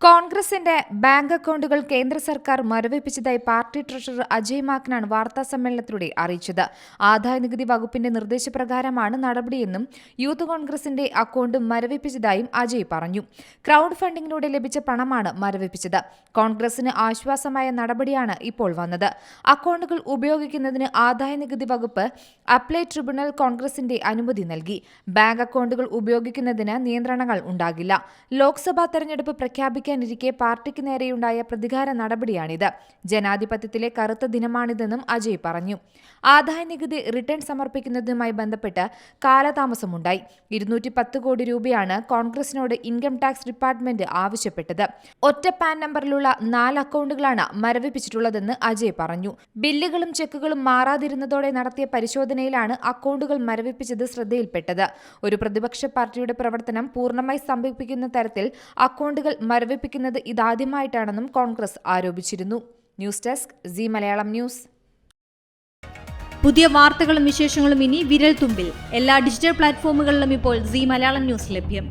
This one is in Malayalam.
കോൺഗ്രസിന്റെ ബാങ്ക് അക്കൗണ്ടുകൾ കേന്ദ്ര സർക്കാർ മരവിപ്പിച്ചതായി പാർട്ടി ട്രഷറർ അജയ് മാക്കനാണ് വാർത്താ സമ്മേളനത്തിലൂടെ അറിയിച്ചത്. ആദായനികുതി വകുപ്പിന്റെ നിർദ്ദേശപ്രകാരമാണ് നടപടിയെന്നും യൂത്ത് കോൺഗ്രസിന്റെ അക്കൗണ്ട് മരവിപ്പിച്ചതായും അജയ് പറഞ്ഞു. ക്രൗഡ് ഫണ്ടിങ്ങിലൂടെ ലഭിച്ച പണമാണ് മരവിപ്പിച്ചത്. കോൺഗ്രസിന് ആശ്വാസമായ നടപടിയാണ് ഇപ്പോൾ വന്നത്. അക്കൗണ്ടുകൾ ഉപയോഗിക്കുന്നതിന് ആദായനികുതി വകുപ്പ് അപ്ലൈ ട്രിബ്യൂണൽ കോൺഗ്രസിന്റെ അനുമതി നൽകി. ബാങ്ക് അക്കൗണ്ടുകൾ ഉപയോഗിക്കുന്നതിന് നിയന്ത്രണങ്ങൾ ഉണ്ടാകില്ല. ലോക്സഭാ തെരഞ്ഞെടുപ്പ് പ്രഖ്യാപിക്കാനിരിക്കെ പാർട്ടിക്ക് നേരെയുണ്ടായ പ്രതികാര നടപടിയാണിത്. ജനാധിപത്യത്തിലെ കറുത്ത ദിനമാണിതെന്നും അജയ് പറഞ്ഞു. ആദായനികുതി റിട്ടേൺ സമർപ്പിക്കുന്നതുമായി ബന്ധപ്പെട്ട് കാലതാമസമുണ്ടായി. ഇരുന്നൂറ്റി പത്ത് കോടി രൂപയാണ് കോൺഗ്രസിനോട് ഇൻകം ടാക്സ് ഡിപ്പാർട്ട്മെന്റ് ആവശ്യപ്പെട്ടത്. ഒറ്റ പാൻ നമ്പറിലുള്ള നാല് അക്കൗണ്ടുകളാണ് മരവിപ്പിച്ചിട്ടുള്ളതെന്ന് അജയ് പറഞ്ഞു. ബില്ലുകളും ചെക്കുകളും മാറാതിരുന്നതോടെ നടത്തിയ പരിശോധനയിലാണ് അക്കൗണ്ടുകൾ മരവിപ്പിച്ചത് ശ്രദ്ധയിൽപ്പെട്ടത്. ഒരു പ്രതിപക്ഷ പാർട്ടിയുടെ പ്രവർത്തനം പൂർണമായി സ്തംഭിപ്പിക്കുന്ന തരത്തിൽ അക്കൗണ്ടുകൾ മരവിപ്പിക്കുന്നത് ഇതാദ്യമായിട്ടാണെന്നും കോൺഗ്രസ് ആരോപിച്ചിരുന്നു. News desk C Malayalam news. പുതിയ വാർത്തകളും വിശേഷങ്ങളും ഇനി വിരൽ തുമ്പിൽ എല്ലാ ഡിജിറ്റൽ പ്ലാറ്റ്ഫോമുകളിലും ഇപ്പോൾ സി മലയാളം ന്യൂസ് ലഭ്യം.